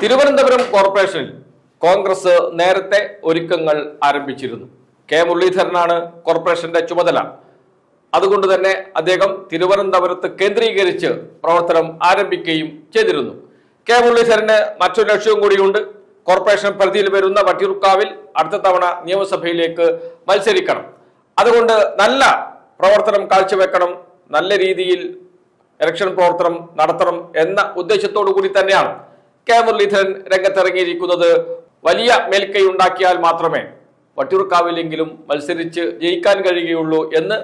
തിരുവനന്തപുരം കോർപ്പറേഷനിൽ കോൺഗ്രസ് നേരത്തെ ഒരുക്കങ്ങൾ ആരംഭിച്ചിരുന്നു. കെ മുരളീധരനാണ് കോർപ്പറേഷന്റെ ചുമതല. അതുകൊണ്ട് തന്നെ അദ്ദേഹം തിരുവനന്തപുരത്ത് കേന്ദ്രീകരിച്ച് പ്രവർത്തനം ആരംഭിക്കുകയും ചെയ്തിരുന്നു. കെ മുരളീധരന് മറ്റൊരു ലക്ഷ്യവും കൂടിയുണ്ട്. കോർപ്പറേഷൻ പരിധിയിൽ വരുന്ന വട്ടിയൂർക്കാവിൽ അടുത്ത തവണ നിയമസഭയിലേക്ക് മത്സരിക്കണം. അതുകൊണ്ട് നല്ല പ്രവർത്തനം കാഴ്ചവെക്കണം. നല്ല രീതിയിൽ ഇലക്ഷൻ പ്രവർത്തനം നടത്തണം എന്ന ഉദ്ദേശത്തോടു കൂടി തന്നെയാണ് കെ മുരളീധരൻ രംഗത്തിറങ്ങിയിരിക്കുന്നത് വലിയ മേൽക്കൈ ഉണ്ടാക്കിയാൽ മാത്രമേ വട്ടിയൂർക്കാവിലെങ്കിലും മത്സരിച്ച് ജയിക്കാൻ കഴിയുകയുള്ളൂ എന്ന്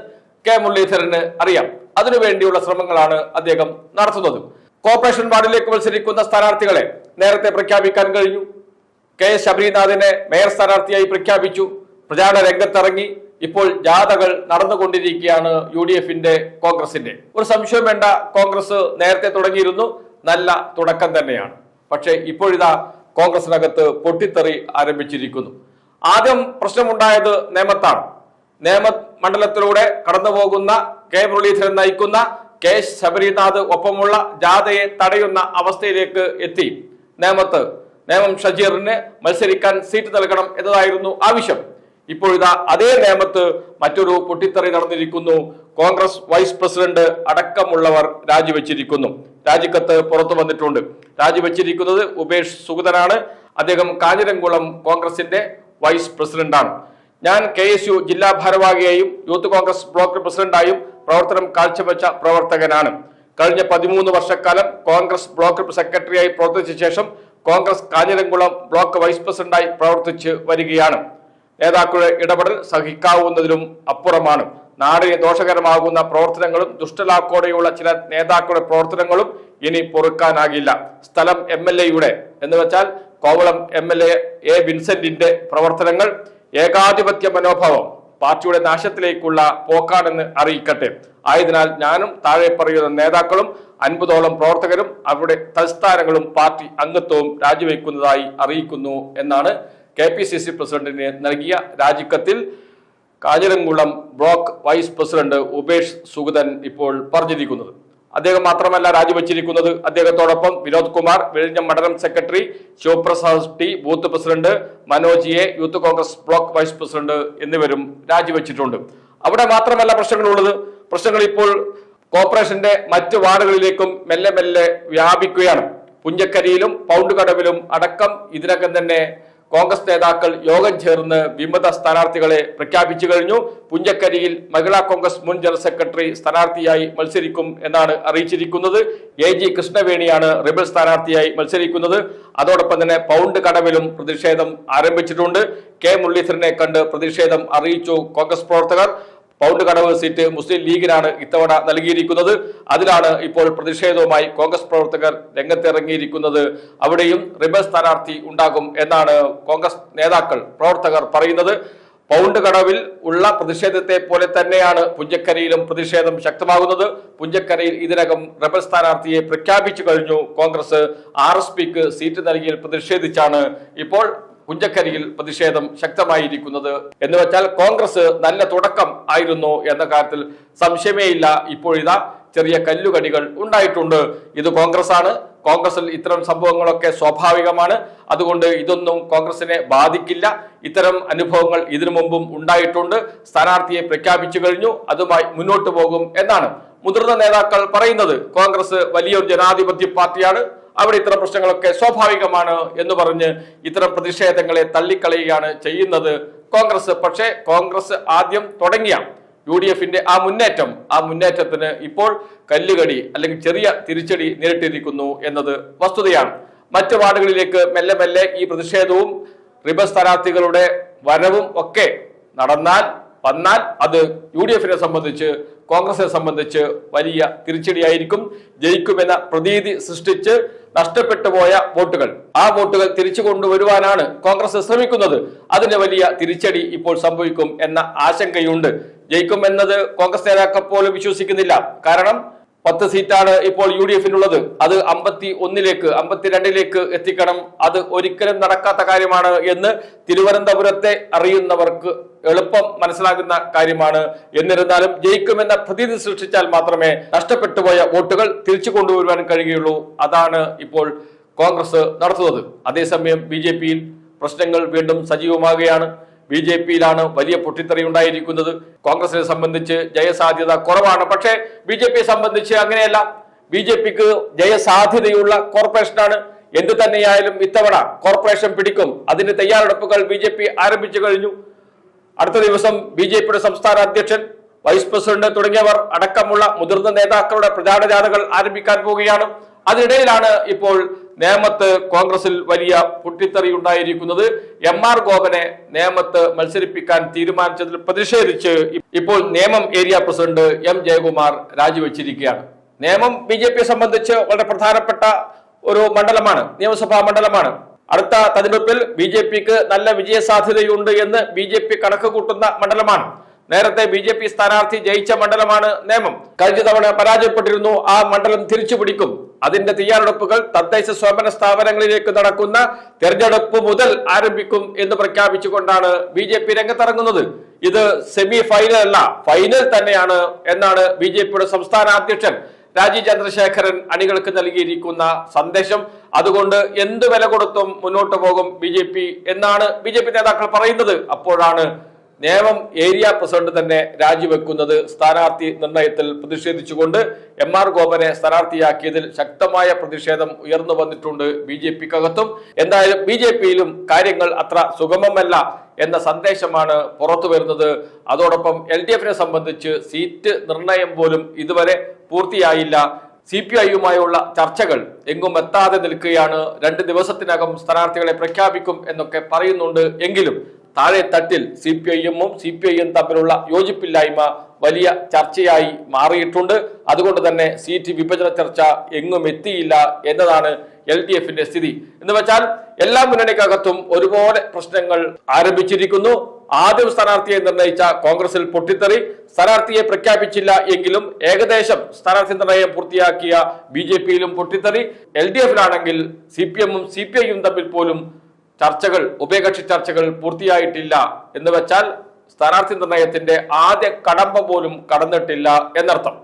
കെ മുരളീധരന് അറിയാം അതിനുവേണ്ടിയുള്ള ശ്രമങ്ങളാണ് അദ്ദേഹം നടത്തുന്നത്. കോർപ്പറേഷൻ വാർഡിലേക്ക് മത്സരിക്കുന്ന സ്ഥാനാർത്ഥികളെ നേരത്തെ പ്രഖ്യാപിക്കാൻ കഴിഞ്ഞു. കെ എസ് ശബരിനാഥിനെ മേയർ സ്ഥാനാർത്ഥിയായി പ്രഖ്യാപിച്ചു. പ്രചാരണ രംഗത്തിറങ്ങി. ഇപ്പോൾ ജാഥകൾ നടന്നുകൊണ്ടിരിക്കുകയാണ് യു ഡി എഫിന്റെ കോൺഗ്രസിന്റെ. ഒരു സംശയം വേണ്ട കോൺഗ്രസ് നേരത്തെ തുടങ്ങിയിരുന്നു. നല്ല തുടക്കം തന്നെയാണ്. പക്ഷേ ഇപ്പോഴിതാ കോൺഗ്രസിനകത്ത് പൊട്ടിത്തെറി ആരംഭിച്ചിരിക്കുന്നു. ആദ്യം പ്രശ്നമുണ്ടായത് നേമത്താണ്. നേമ മണ്ഡലത്തിലൂടെ കടന്നുപോകുന്ന കെ മുരളീധരൻ നയിക്കുന്ന കെ ശബരിനാഥ് ഒപ്പമുള്ള ജാഥയെ തടയുന്ന അവസ്ഥയിലേക്ക് എത്തി നേമത്ത്. നേമം ഷജീറിന് മത്സരിക്കാൻ സീറ്റ് നൽകണം എന്നതായിരുന്നു ആവശ്യം. ഇപ്പോഴിതാ അതേ നേമത്ത് മറ്റൊരു പൊട്ടിത്തെറി നടന്നിരിക്കുന്നു. കോൺഗ്രസ് വൈസ് പ്രസിഡന്റ് അടക്കമുള്ളവർ രാജിവെച്ചിരിക്കുന്നു. രാജിക്കത്ത് പുറത്തു വന്നിട്ടുണ്ട്. രാജിവെച്ചിരിക്കുന്നത് ഉപേഷ് സുഗതനാണ്. അദ്ദേഹം കാഞ്ഞിരംകുളം കോൺഗ്രസിന്റെ വൈസ് പ്രസിഡന്റാണ്. ഞാൻ കെ എസ് യു ജില്ലാ ഭാരവാഹിയായും യൂത്ത് കോൺഗ്രസ് ബ്ലോക്ക് പ്രസിഡന്റായും പ്രവർത്തനം കാഴ്ചവെച്ച പ്രവർത്തകനാണ്. കഴിഞ്ഞ പതിമൂന്ന് വർഷക്കാലം കോൺഗ്രസ് ബ്ലോക്ക് സെക്രട്ടറിയായി പ്രവർത്തിച്ച ശേഷം കോൺഗ്രസ് കാഞ്ഞിരംകുളം ബ്ലോക്ക് വൈസ് പ്രസിഡന്റായി പ്രവർത്തിച്ച് വരികയാണ്. നേതാക്കളുടെ ഇടപെടൽ സഹിക്കാവുന്നതിലും അപ്പുറമാണ്. നാടിന് ദോഷകരമാകുന്ന പ്രവർത്തനങ്ങളും ദുഷ്ടലാക്കോടെയുള്ള ചില നേതാക്കളുടെ പ്രവർത്തനങ്ങളും ഇനി പൊറുക്കാനാകില്ല. സ്ഥലം എം എൽ എയുടെ എന്ന് വെച്ചാൽ Kovalam M L A A വിൻസെന്റിന്റെ പ്രവർത്തനങ്ങൾ ഏകാധിപത്യ മനോഭാവം പാർട്ടിയുടെ നാശത്തിലേക്കുള്ള പോക്കാണെന്ന് അറിയിക്കട്ടെ. ആയതിനാൽ ഞാനും താഴെ പറയുന്ന നേതാക്കളും അൻപതോളം പ്രവർത്തകരും അവരുടെ തൽസ്ഥാനങ്ങളും പാർട്ടി അംഗത്വവും രാജിവെക്കുന്നതായി അറിയിക്കുന്നു എന്നാണ് കെ പി സി സി പ്രസിഡന്റിന് നൽകിയ രാജിക്കത്തിൽ Kanjiramkulam block vice president Upesh Sugathan ഇപ്പോൾ പറഞ്ഞിരിക്കുന്നത്. അദ്ദേഹം മാത്രമല്ല രാജിവെച്ചിരിക്കുന്നത്. അദ്ദേഹത്തോടൊപ്പം വിനോദ് കുമാർ വിഴിഞ്ഞ മണ്ഡലം secretary Sivaprasad T booth president Manoj A youth Congress block vice president എന്നിവരും രാജിവെച്ചിട്ടുണ്ട്. അവിടെ മാത്രമല്ല പ്രശ്നങ്ങളുള്ളത്. പ്രശ്നങ്ങൾ ഇപ്പോൾ കോർപ്പറേഷന്റെ മറ്റ് വാർഡുകളിലേക്കും മെല്ലെ മെല്ലെ വ്യാപിക്കുകയാണ്. പുഞ്ചക്കരിയിലും പൗണ്ട് കടവിലും അടക്കം ഇതിനകം തന്നെ കോൺഗ്രസ് നേതാക്കൾ യോഗം ചേർന്ന് വിമത സ്ഥാനാർത്ഥികളെ പ്രഖ്യാപിച്ചു കഴിഞ്ഞു. പുഞ്ചക്കരിയിൽ മഹിളാ കോൺഗ്രസ് മുൻ ജനറൽ സെക്രട്ടറി സ്ഥാനാർത്ഥിയായി മത്സരിക്കും എന്നാണ് അറിയിച്ചിരിക്കുന്നത്. എ ജി കൃഷ്ണവേണിയാണ് റിബൽ സ്ഥാനാർത്ഥിയായി മത്സരിക്കുന്നത്. അതോടൊപ്പം തന്നെ പൗണ്ട് കടവിലും പ്രതിഷേധം ആരംഭിച്ചിട്ടുണ്ട്. കെ മുരളീധരനെ കണ്ട് പ്രതിഷേധം അറിയിച്ചു കോൺഗ്രസ് പ്രവർത്തകർ. പൗണ്ട് കടവ് സീറ്റ് മുസ്ലിം ലീഗിനാണ് ഇത്തവണ നൽകിയിരിക്കുന്നത്. അതിലാണ് ഇപ്പോൾ പ്രതിഷേധവുമായി കോൺഗ്രസ് പ്രവർത്തകർ രംഗത്തിറങ്ങിയിരിക്കുന്നത്. അവിടെയും റിബൽ സ്ഥാനാർത്ഥി ഉണ്ടാകും എന്നാണ് കോൺഗ്രസ് നേതാക്കൾ പ്രവർത്തകർ പറയുന്നത്. പൗണ്ട് കടവിൽ ഉള്ള പ്രതിഷേധത്തെ പോലെ തന്നെയാണ് പുഞ്ചക്കരയിലും പ്രതിഷേധം ശക്തമാകുന്നത്. പുഞ്ചക്കരയിൽ ഇതിനകം റബൽ സ്ഥാനാർത്ഥിയെ പ്രഖ്യാപിച്ചു കഴിഞ്ഞു. കോൺഗ്രസ് ആർ എസ് പിക്ക് സീറ്റ് നൽകിയിൽ പ്രതിഷേധിച്ചാണ്. ഇപ്പോൾ പുഞ്ചക്കരിയിൽ പ്രതിഷേധം ശക്തമായിരിക്കുന്നത്. എന്ന് വെച്ചാൽ കോൺഗ്രസ് നല്ല തുടക്കം ആയിരുന്നു എന്ന കാര്യത്തിൽ സംശയമേയില്ല. ഇപ്പോഴിതാ ചെറിയ കല്ലുകടികൾ ഉണ്ടായിട്ടുണ്ട്. ഇത് കോൺഗ്രസ് ആണ് കോൺഗ്രസിൽ ഇത്തരം സംഭവങ്ങളൊക്കെ സ്വാഭാവികമാണ്. അതുകൊണ്ട് ഇതൊന്നും കോൺഗ്രസിനെ ബാധിക്കില്ല. ഇത്തരം അനുഭവങ്ങൾ ഇതിനു മുമ്പും ഉണ്ടായിട്ടുണ്ട്. സ്ഥാനാർത്ഥിയെ പ്രഖ്യാപിച്ചു കഴിഞ്ഞു. അതുമായി മുന്നോട്ടു പോകും എന്നാണ് മുതിർന്ന നേതാക്കൾ പറയുന്നത്. കോൺഗ്രസ് വലിയൊരു ജനാധിപത്യ പാർട്ടിയാണ്. അവിടെ ഇത്തരം പ്രശ്നങ്ങളൊക്കെ സ്വാഭാവികമാണ് എന്ന് പറഞ്ഞ് ഇത്തരം പ്രതിഷേധങ്ങളെ തള്ളിക്കളയുകയാണ് ചെയ്യുന്നത് കോൺഗ്രസ്. പക്ഷേ കോൺഗ്രസ് ആദ്യം തുടങ്ങിയ യു ഡി എഫിന്റെ ആ മുന്നേറ്റം ആ മുന്നേറ്റത്തിന് ഇപ്പോൾ കല്ലുകടി അല്ലെങ്കിൽ ചെറിയ തിരിച്ചടി നേരിട്ടിരിക്കുന്നു എന്നത് വസ്തുതയാണ്. മറ്റു വാർഡുകളിലേക്ക് മെല്ലെ മെല്ലെ ഈ പ്രതിഷേധവും റിബസ് സ്ഥാനാർത്ഥികളുടെ വരവും ഒക്കെ നടന്നാൽ വന്നാൽ അത് യു ഡി എഫിനെ സംബന്ധിച്ച് കോൺഗ്രസിനെ സംബന്ധിച്ച് വലിയ തിരിച്ചടിയായിരിക്കും. ജയിക്കുമെന്ന പ്രതീതി സൃഷ്ടിച്ച് നഷ്ടപ്പെട്ടു പോയ വോട്ടുകൾ. ആ വോട്ടുകൾ തിരിച്ചു കൊണ്ടുവരുവാനാണ് കോൺഗ്രസ് ശ്രമിക്കുന്നത്. അതിന് വലിയ തിരിച്ചടി ഇപ്പോൾ സംഭവിക്കും എന്ന ആശങ്കയുണ്ട്. ജയിക്കും എന്നത് കോൺഗ്രസ് നേതാക്കൾ പോലും വിശ്വസിക്കുന്നില്ല. കാരണം പത്ത് സീറ്റാണ് ഇപ്പോൾ യു ഡി എഫിനുള്ളത്. അത് അമ്പത്തി ഒന്നിലേക്ക് അമ്പത്തിരണ്ടിലേക്ക് എത്തിക്കണം. അത് ഒരിക്കലും നടക്കാത്ത കാര്യമാണ് എന്ന് തിരുവനന്തപുരത്തെ അറിയുന്നവർക്ക് എളുപ്പം മനസ്സിലാകുന്ന കാര്യമാണ്. എന്നിരുന്നാലും ജയിക്കുമെന്ന പ്രതീതി സൃഷ്ടിച്ചാൽ മാത്രമേ നഷ്ടപ്പെട്ടുപോയ വോട്ടുകൾ തിരിച്ചു കൊണ്ടുവരുവാൻ കഴിയുകയുള്ളൂ. അതാണ് ഇപ്പോൾ കോൺഗ്രസ് നടത്തുന്നത്. അതേസമയം ബി പ്രശ്നങ്ങൾ വീണ്ടും സജീവമാകുകയാണ്. ബി ജെ പിയിലാണ് വലിയ പൊട്ടിത്തെറി ഉണ്ടായിരിക്കുന്നത്. കോൺഗ്രസിനെ സംബന്ധിച്ച് ജയസാധ്യത കുറവാണ്. പക്ഷേ ബി ജെ പിയെ സംബന്ധിച്ച് അങ്ങനെയല്ല. ബി ജെ പിക്ക് ജയസാധ്യതയുള്ള കോർപ്പറേഷനാണ്. എന്ത് തന്നെയായാലും ഇത്തവണ കോർപ്പറേഷൻ പിടിക്കും. അതിന്റെ തയ്യാറെടുപ്പുകൾ ബി ജെ പി ആരംഭിച്ചു കഴിഞ്ഞു. അടുത്ത ദിവസം ബി ജെ പിയുടെ സംസ്ഥാന അധ്യക്ഷൻ വൈസ് പ്രസിഡന്റ് തുടങ്ങിയവർ അടക്കമുള്ള മുതിർന്ന നേതാക്കളുടെ പ്രചാരണ ജാഥകൾ ആരംഭിക്കാൻ പോവുകയാണ്. അതിനിടയിലാണ് ഇപ്പോൾ നേമത്ത് കോൺഗ്രസിൽ വലിയ പൊട്ടിത്തെറി ഉണ്ടായിരിക്കുന്നത് എം ആർ ഗോപനെ നേമത്ത് മത്സരിപ്പിക്കാൻ തീരുമാനിച്ചതിൽ പ്രതിഷേധിച്ച് ഇപ്പോൾ Nemom area president M Jayakumar രാജിവെച്ചിരിക്കുകയാണ്. Nemom B J പിയെ സംബന്ധിച്ച് വളരെ പ്രധാനപ്പെട്ട ഒരു മണ്ഡലമാണ് നിയമസഭാ മണ്ഡലമാണ്. അടുത്ത തെരഞ്ഞെടുപ്പിൽ ബി ജെ പിക്ക് നല്ല വിജയ സാധ്യതയുണ്ട് എന്ന് ബി ജെ പി കണക്ക് കൂട്ടുന്ന മണ്ഡലമാണ്. നേരത്തെ ബി ജെ പി സ്ഥാനാർത്ഥി ജയിച്ച മണ്ഡലമാണ് നേമം. കഴിഞ്ഞ തവണ പരാജയപ്പെട്ടിരുന്നു. ആ മണ്ഡലം തിരിച്ചു പിടിക്കും അതിന്റെ തയ്യാറെടുപ്പുകൾ തദ്ദേശ സ്വയംഭരണ സ്ഥാപനങ്ങളിലേക്ക് നടക്കുന്ന തെരഞ്ഞെടുപ്പ് മുതൽ ആരംഭിക്കും എന്ന് പ്രഖ്യാപിച്ചുകൊണ്ടാണ് ബി ജെ പി രംഗത്തിറങ്ങുന്നത്. ഇത് സെമി ഫൈനൽ അല്ല ഫൈനൽ തന്നെയാണ് എന്നാണ് ബി ജെ പിയുടെ സംസ്ഥാന അധ്യക്ഷൻ രാജീവ് ചന്ദ്രശേഖരൻ അണികൾക്ക് നൽകിയിരിക്കുന്ന സന്ദേശം. അതുകൊണ്ട് എന്ത് വില കൊടുത്തും മുന്നോട്ട് പോകും ബി എന്നാണ് ബി നേതാക്കൾ പറയുന്നത്. അപ്പോഴാണ് നേമം ഏരിയ പ്രസിഡന്റ് തന്നെ രാജിവെക്കുന്നത് സ്ഥാനാർത്ഥി നിർണയത്തിൽ പ്രതിഷേധിച്ചുകൊണ്ട് എം ആർ ഗോപനെ സ്ഥാനാർത്ഥിയാക്കിയതിൽ ശക്തമായ പ്രതിഷേധം ഉയർന്നു വന്നിട്ടുണ്ട് ബി ജെ പിക്കകത്തും. എന്തായാലും ബി ജെ പിയിലും കാര്യങ്ങൾ അത്ര സുഗമമല്ല എന്ന സന്ദേശമാണ് പുറത്തു വരുന്നത്. അതോടൊപ്പം എൽ ഡി എഫിനെ സംബന്ധിച്ച് സീറ്റ് നിർണയം പോലും ഇതുവരെ പൂർത്തിയായില്ല. സി പി ഐയുമായുള്ള ചർച്ചകൾ എങ്ങും എത്താതെ നിൽക്കുകയാണ്. രണ്ട് ദിവസത്തിനകം സ്ഥാനാർത്ഥികളെ പ്രഖ്യാപിക്കും എന്നൊക്കെ പറയുന്നുണ്ട് എങ്കിലും താഴെ തട്ടിൽ സി പി ഐഎമ്മും സി പി ഐയും തമ്മിലുള്ള യോജിപ്പില്ലായ്മ വലിയ ചർച്ചയായി മാറിയിട്ടുണ്ട്. അതുകൊണ്ട് തന്നെ സീറ്റ് വിഭജന ചർച്ച എങ്ങും എത്തിയില്ല എന്നതാണ് എൽ ഡി എഫിന്റെ സ്ഥിതി. എന്ന് വെച്ചാൽ എല്ലാ മുന്നണിക്കകത്തും ഒരുപോലെ പ്രശ്നങ്ങൾ ആരംഭിച്ചിരിക്കുന്നു. ആദ്യം സ്ഥാനാർത്ഥിയെ നിർണയിച്ച കോൺഗ്രസിൽ പൊട്ടിത്തെറി സ്ഥാനാർത്ഥിയെ പ്രഖ്യാപിച്ചില്ല എങ്കിലും ഏകദേശം സ്ഥാനാർത്ഥി നിർണയം പൂർത്തിയാക്കിയ ബി ജെ പിയിലും പൊട്ടിത്തെറി. എൽ ഡി എഫിലാണെങ്കിൽ സി പി എമ്മും സി പി ഐയും തമ്മിൽ പോലും ചർച്ചകൾ ഉഭയകക്ഷി ചർച്ചകൾ പൂർത്തിയായിട്ടില്ല എന്ന് വെച്ചാൽ സ്ഥാനാർത്ഥി നിർണയത്തിന്റെ ആദ്യ കടമ്പ പോലും കടന്നിട്ടില്ല എന്നർത്ഥം.